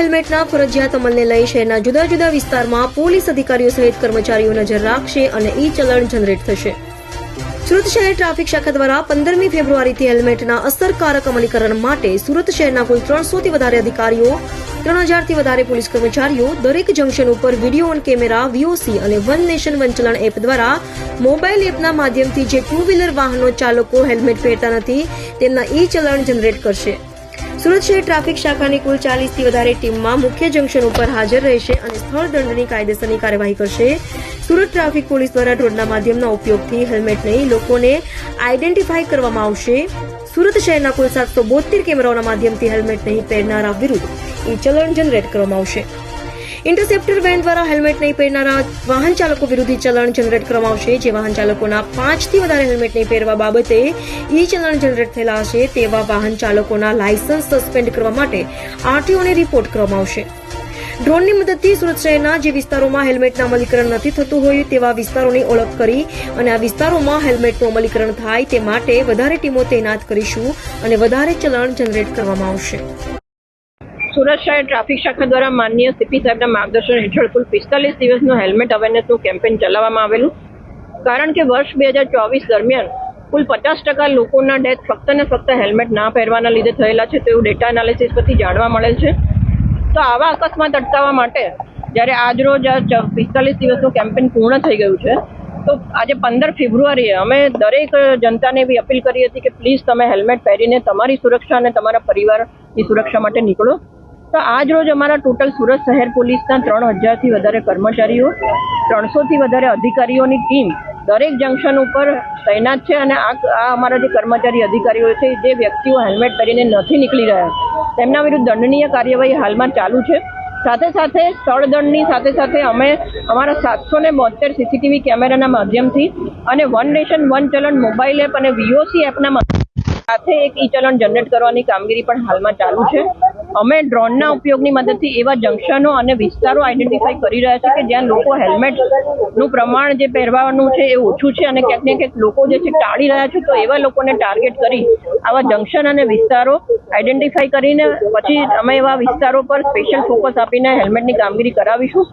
હેલ્મેટના ફરજિયાત અમલને લઈ શહેરના જુદા જુદા વિસ્તારમાં પોલીસ અધિકારીઓ સહિત કર્મચારીઓ નજર રાખશે અને ઈ ચલણ જનરેટ થશે. સુરત શહેર ટ્રાફિક શાખા દ્વારા પંદરમી ફેબ્રુઆરીથી હેલ્મેટના અસરકારક અમલીકરણ માટે સુરત શહેરના કુલ ત્રણસોથી વધારે અધિકારીઓ, ત્રણ હજારથી વધારે પોલીસ કર્મચારીઓ, દરેક જંકશન ઉપર વીડિયો ઓન કેમેરા વીઓસી અને one nation one Challan app દ્વારા મોબાઈલ એપના માધ્યમથી જે ટુ વ્હીલર વાહનો ચાલકો હેલ્મેટ પહેરતા નથી, તેમના ઈ ચલણ જનરેટ કરશે. સુરત શહેર ટ્રાફિક શાખાની કુલ ચાલીસથી વધારે ટીમમાં મુખ્ય જંકશન ઉપર હાજર રહેશે અને સ્થળ દંડની કાયદેસરની કાર્યવાહી કરશે. સુરત ટ્રાફિક પોલીસ દ્વારા ડ્રોનના માધ્યમના ઉપયોગથી હેલ્મેટ નહીં, લોકોને આઈડેન્ટિફાઈ કરવામાં આવશે. સુરત શહેરના કુલ સાતસો બોતેર કેમેરાઓના માધ્યમથી હેલ્મેટ નહીં પહેરનારા વિરુદ્ધ ઈ ચલણ જનરેટ કરવામાં આવશે. ઇન્ટરસેપ્ટર વેન દ્વારા હેલ્મેટ નહીં પહેરનારા વાહન ચાલકો વિરુદ્ધ ચલણ જનરેટ કરવામાં આવશે જે વાહન ચાલકોના પાંચથી વધારે હેલ્મેટ નહીં પહેરવા બાબતે ઈ ચલણ જનરેટ થયેલા હશે, તેવા વાહન ચાલકોના લાયસન્સ સસ્પેન્ડ કરવા માટે આરટીઓને રિપોર્ટ કરવામાં આવશે. ડ્રોનની મદદથી સુરત શહેરના જે વિસ્તારોમાં હેલ્મેટના અમલીકરણ નથી થતું હોય તેવા વિસ્તારોની ઓળખ કરી અને આ વિસ્તારોમાં હેલ્મેટનું અમલીકરણ થાય તે માટે વધારે ટીમો તૈનાત કરીશું અને વધારે ચલણ જનરેટ કરવામાં આવશે. સુરત શહેર ટ્રાફિક શાખા દ્વારા માનનીય સીપી સાહેબના માર્ગદર્શન હેઠળ કુલ પિસ્તાલીસ દિવસનું હેલ્મેટ અવેરનેસનું કેમ્પેન ચલાવવામાં આવેલું. કારણ કે વર્ષ બે હજાર ચોવીસ દરમિયાન કુલ પચાસ ટકા લોકોના ડેથ ફક્ત ને ફક્ત હેલ્મેટ ના પહેરવાના લીધે થયેલા છે તેવું ડેટા એનાલિસિસ પરથી જાણવા મળેલ છે. તો આવા અકસ્માત અટકાવવા માટે જ્યારે આજરોજ આ પિસ્તાલીસ દિવસનું કેમ્પેન પૂર્ણ થઈ ગયું છે, તો આજે પંદર ફેબ્રુઆરીએ અમે દરેક જનતાને એવી અપીલ કરી હતી કે પ્લીઝ તમે હેલ્મેટ પહેરીને તમારી સુરક્ષા અને તમારા પરિવારની સુરક્ષા માટે નીકળો. તો આજ રોજ અમારા ટોટલ સુરત શહેર પોલીસના ત્રણ હજારથી વધારે કર્મચારીઓ, ત્રણસોથી વધારે અધિકારીઓની ટીમ દરેક જંકશન ઉપર તૈનાત છે અને આ આ અમારા જે કર્મચારી અધિકારીઓ છે, જે વ્યક્તિઓ હેલ્મેટ પહેરીને નથી નીકળી રહ્યા, તેમના વિરુદ્ધ દંડનીય કાર્યવાહી હાલમાં ચાલુ છે. સાથે સાથે સ્થળદંડની સાથે સાથે અમે અમારા સાતસો ને બોતેર સીસીટીવી કેમેરાના માધ્યમથી અને one nation, one Challan mobile app અને વીઓસી એપના સાથે એક ઈ ચલણ જનરેટ કરવાની કામગીરી પણ હાલમાં ચાલુ છે. અમે ડ્રોનના ઉપયોગની મદદથી એવા જંકશનો અને વિસ્તારો આઈડેન્ટિફાઈ કરી રહ્યા છે કે જ્યાં લોકો હેલ્મેટનું પ્રમાણ જે પહેરવાનું છે એ ઓછું છે અને ક્યાંક ને ક્યાંક લોકો જે છે ટાળી રહ્યા છે, તો એવા લોકોને ટાર્ગેટ કરી આવા જંકશન અને વિસ્તારો આઈડેન્ટિફાઈ કરીને પછી અમે એવા વિસ્તારો પર સ્પેશિયલ ફોકસ આપીને હેલ્મેટની કામગીરી કરાવીશું.